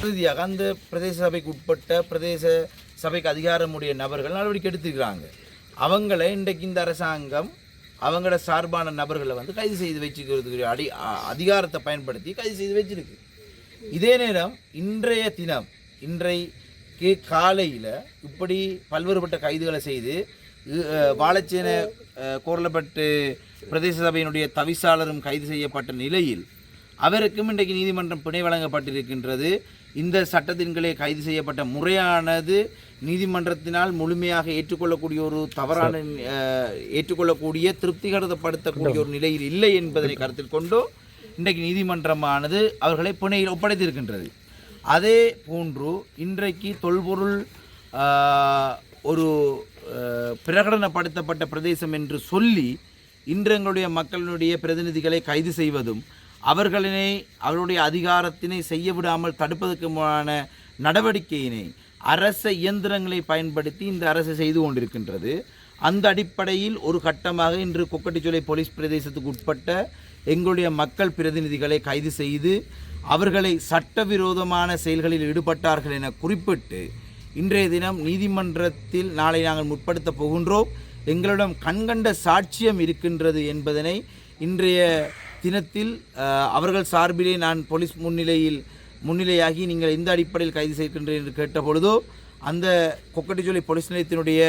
இறுதியாக அந்த பிரதேச சபைக்கு உட்பட்ட பிரதேச சபைக்கு அதிகாரமுடைய நபர்கள் நடவடிக்கை எடுத்துக்கிறாங்க அவங்கள இன்றைக்கு இந்த அரசாங்கம் அவங்களோட சார்பான நபர்களை வந்து கைது செய்து வச்சுக்கிறதுக்கு அடி அதிகாரத்தை பயன்படுத்தி கைது செய்து வச்சிருக்கு. இதே நேரம் இன்றைய தினம் இன்றைக்கு காலையில் இப்படி பல்வேறுபட்ட கைதுகளை செய்து வாழைச்சேன கோர்லப்பட்டு பிரதேச சபையினுடைய தவிசாளரும் கைது செய்யப்பட்ட நிலையில் அவருக்கும் இன்றைக்கு நீதிமன்றம் பிணை வழங்கப்பட்டிருக்கின்றது. இந்த சட்டத்தின்களே கைது செய்யப்பட்ட முறையானது நீதிமன்றத்தினால் முழுமையாக ஏற்றுக்கொள்ளக்கூடிய ஒரு தவறான ஏற்றுக்கொள்ளக்கூடிய திருப்திகரப்படுத்தக்கூடிய ஒரு நிலையில் இல்லை என்பதனை கருத்தில் கொண்டு இன்றைக்கு நீதிமன்றமானது அவர்களை பிணையில் ஒப்படைத்திருக்கின்றது. அதே போன்று இன்றைக்கு தொல்பொருள் ஒரு பிரகடனப்படுத்தப்பட்ட பிரதேசம் என்று சொல்லி இன்று எங்களுடைய மக்களினுடைய பிரதிநிதிகளை கைது செய்வதும் அவர்களினை அவருடைய அதிகாரத்தினை செய்ய விடாமல் தடுப்பதற்குமான நடவடிக்கையினை அரச இயந்திரங்களை பயன்படுத்தி இந்த அரசு செய்து கொண்டிருக்கின்றது. அந்த அடிப்படையில் ஒரு கட்டமாக இன்று கொக்கட்டிச்சோலை போலீஸ் பிரதேசத்துக்கு உட்பட்ட எங்களுடைய மக்கள் பிரதிநிதிகளை கைது செய்து அவர்களை சட்டவிரோதமான செயல்களில் ஈடுபட்டார்கள் என குறிப்பிட்டு இன்றைய தினம் நீதிமன்றத்தில் நாளை நாங்கள் முற்படுத்த போகின்றோம். எங்களிடம் கண்கண்ட சாட்சியம் இருக்கின்றது என்பதனை இன்றைய தினத்தில் அவர்கள் சார்பிலே நான் போலீஸ் முன்னிலையில் முன்னிலையாகி நீங்கள் எந்த அடிப்படையில் கைது செய்கின்றேன் என்று கேட்டபொழுதோ அந்த கொக்கட்டிச்சோலை போலீஸ் நிலையத்தினுடைய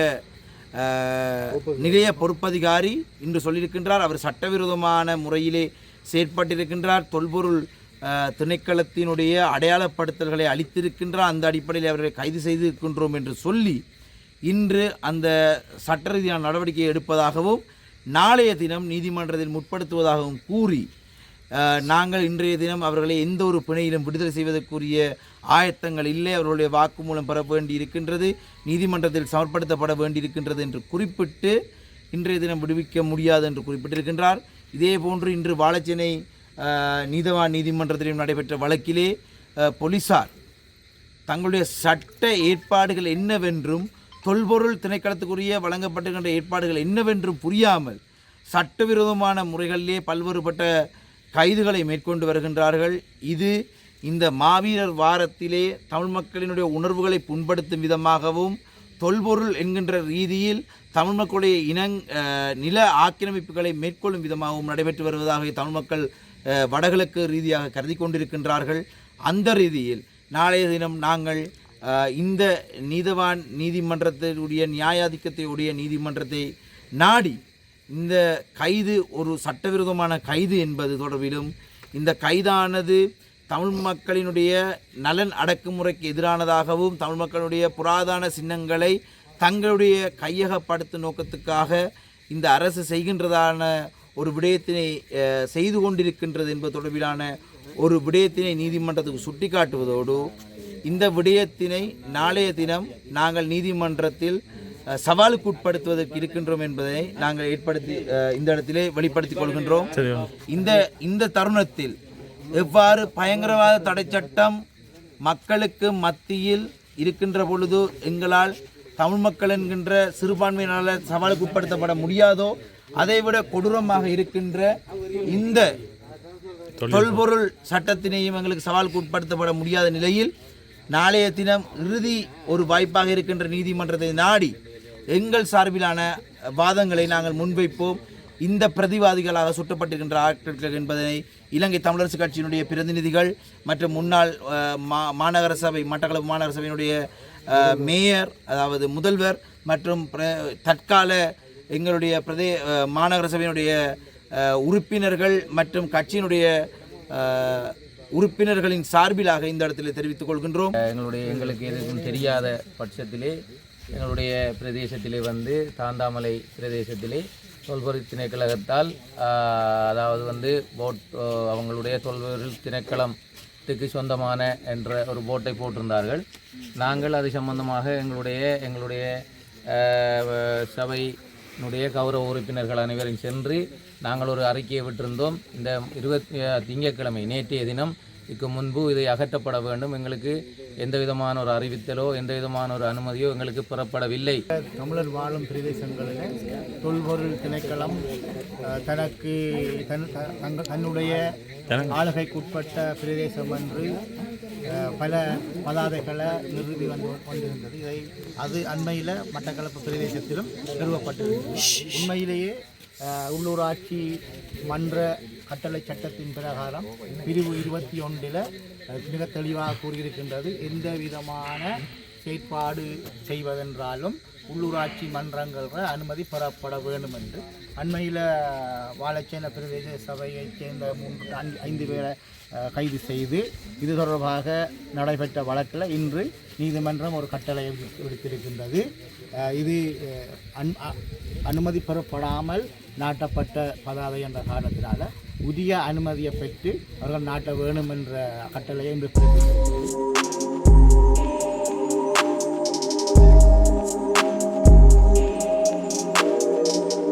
நிலைய பொறுப்பதிகாரி இன்று சொல்லியிருக்கின்றார். அவர் சட்டவிரோதமான முறையிலே செயற்பட்டிருக்கின்றார். தொல்பொருள் திணைக்களத்தினுடைய அடையாளப்படுத்தல்களை அளித்திருக்கின்ற அந்த அடிப்படையில் அவர்களை கைது செய்திருக்கின்றோம் என்று சொல்லி இன்று அந்த சட்ட ரீதியான நடவடிக்கையை எடுப்பதாகவும் நாளைய தினம் நீதிமன்றத்தில் முற்படுத்துவதாகவும் கூறி நாங்கள் இன்றைய தினம் அவர்களை எந்த ஒரு பிணையிலும் விடுதலை செய்வதற்குரிய ஆயத்தங்கள் இல்லை அவர்களுடைய வாக்குமூலம் பெற வேண்டி இருக்கின்றது நீதிமன்றத்தில் சமர்ப்படுத்தப்பட வேண்டியிருக்கின்றது என்று குறிப்பிட்டு இன்றைய தினம் விடுவிக்க முடியாது என்று குறிப்பிட்டிருக்கின்றார். இதே போன்று இன்று வாழைச்சேனை நீதவான் நீதிமன்றத்திலும் நடைபெற்ற வழக்கிலே போலீசார் தங்களுடைய சட்ட ஏற்பாடுகள் என்னவென்றும் தொல்பொருள் திணைக்களத்துக்குரிய வழங்கப்பட்டுகின்ற ஏற்பாடுகள் என்னவென்றும் புரியாமல் சட்டவிரோதமான முறைகளிலே பல்வேறுபட்ட கைதுகளை மேற்கொண்டு வருகின்றார்கள். இது இந்த மாவீரர் வாரத்திலே தமிழ் மக்களினுடைய உணர்வுகளை புண்படுத்தும் விதமாகவும் தொல்பொருள் என்கின்ற ரீதியில் தமிழ் மக்களுடைய இனங் நில ஆக்கிரமிப்புகளை மேற்கொள்ளும் விதமாகவும் நடைபெற்று வருவதாக தமிழ் மக்கள் வடகிழக்கு ரீதியாக கருதி கொண்டிருக்கின்றார்கள். அந்த ரீதியில் நாளைய தினம் நாங்கள் இந்த நீதவான் நீதிமன்றத்தினுடைய நியாயாதிக்கத்தையுடைய நீதிமன்றத்தை நாடி இந்த கைது ஒரு சட்டவிரோதமான கைது என்பது தொடர்பிலும் இந்த கைதானது தமிழ் மக்களினுடைய நலன் அடக்குமுறைக்கு எதிரானதாகவும் தமிழ் மக்களுடைய புராதான சின்னங்களை தங்களுடைய கையகப்படுத்தும் நோக்கத்துக்காக இந்த அரசு செய்கின்றதான ஒரு விடயத்தினை செய்து கொண்டிருக்கின்றது என்பது தொடர்பிலான ஒரு விடயத்தினை நீதிமன்றத்துக்கு சுட்டிக்காட்டுவதோடு இந்த விடயத்தினை நாளைய தினம் நாங்கள் நீதிமன்றத்தில் சவாலுக்கு உட்படுத்துவதற்கு இருக்கின்றோம் என்பதை நாங்கள் ஏற்படுத்தி இந்த இடத்திலே வெளிப்படுத்திக் கொள்கின்றோம். இந்த இந்த தருணத்தில் எவ்வாறு பயங்கரவாத தடை சட்டம் மக்களுக்கு மத்தியில் இருக்கின்ற பொழுது எங்களால் தமிழ் மக்கள் என்கின்ற சிறுபான்மையினால் சவாலுக்கு உட்படுத்தப்பட முடியாதோ அதைவிட கொடூரமாக இருக்கின்ற இந்த தொல்பொருள் சட்டத்தினையும் எங்களுக்கு சவாலுக்கு உட்படுத்தப்பட முடியாத நிலையில் நாளைய தினம் இறுதி ஒரு வாய்ப்பாக இருக்கின்ற நீதிமன்றத்தை நாடி எங்கள் சார்பிலான வாதங்களை நாங்கள் முன்வைப்போம். இந்த பிரதிவாதிகளாக சுட்டப்பட்டிருக்கின்ற ஆட்கள் என்பதனை இலங்கை தமிழரசு கட்சியினுடைய பிரதிநிதிகள் மற்றும் முன்னாள் மா மாநகர சபை மட்டக்களப்பு மாநகர சபையினுடைய மேயர் அதாவது முதல்வர் மற்றும் பிர- தற்கால எங்களுடைய பிரதே மாநகர சபையினுடைய உறுப்பினர்கள் மற்றும் கட்சியினுடைய உறுப்பினர்களின் சார்பிலாக இந்த இடத்துல தெரிவித்துக் கொள்கின்றோம். எங்களுடைய எங்களுக்கு எதுவும் தெரியாத பட்சத்திலே எங்களுடைய பிரதேசத்திலே வந்து தாந்தாமலை பிரதேசத்திலே தொல்பொருள் திணைக்கழகத்தால் அதாவது வந்து போட் அவங்களுடைய தொல்பொருள் திணைக்களத்துக்கு சொந்தமான என்ற ஒரு போட்டை போட்டிருந்தார்கள். நாங்கள் அது சம்பந்தமாக எங்களுடைய எங்களுடைய சபையினுடைய கௌரவ உறுப்பினர்கள் அனைவரும் சென்று நாங்கள் ஒரு அறிக்கையை விட்டிருந்தோம். இந்த இருபத்தி திங்கட்கிழமை நேற்றைய தினம் இதுக்கு முன்பு இதை அகற்றப்பட வேண்டும். எங்களுக்கு எந்த விதமான ஒரு அறிவித்தலோ எந்த விதமான ஒரு அனுமதியோ எங்களுக்கு பெறப்படவில்லை. தமிழர் வாழும் பிரதேசங்களில் தொல்பொருள் திணைக்களம் தனக்கு தன் தன்னுடைய ஆளுகைக்குட்பட்ட பிரதேசம் என்று பல பதாதைகளை நிறுவி வந்து கொண்டிருந்தது. இதை அது அண்மையில் மட்டக்களப்பு பிரதேசத்திலும் நிறுவப்பட்டிருந்தது. உண்மையிலேயே உள்ளூராட்சி மன்ற கட்டளை சட்டத்தின் பிரகாரம் பிரிவு இருபத்தி ஒன்றில் மிக தெளிவாக கூறியிருக்கின்றது. எந்த விதமான செயற்பாடு செய்வதென்றாலும் உள்ளூராட்சி மன்றங்கள் அனுமதி பெறப்பட வேண்டும் என்று அண்மையில் வாழைச்சேன பிரதேச சபையைச் சேர்ந்த மூன்று ஐந்து- ஐந்து பேரை கைது செய்து இது தொடர்பாக நடைபெற்ற வழக்கில் இன்று நீதிமன்றம் ஒரு கட்டளை விடுத்திருக்கின்றது. இது அன்- அ- அனுமதி பெறப்படாமல் நாட்டப்பட்ட பதாதை என்ற காரணத்தினால் புதிய அனுமதியை பெற்று அவர்கள் நாட்ட வேணும் என்ற கட்டளையை இன்று பிறப்பித்திருக்கிறது.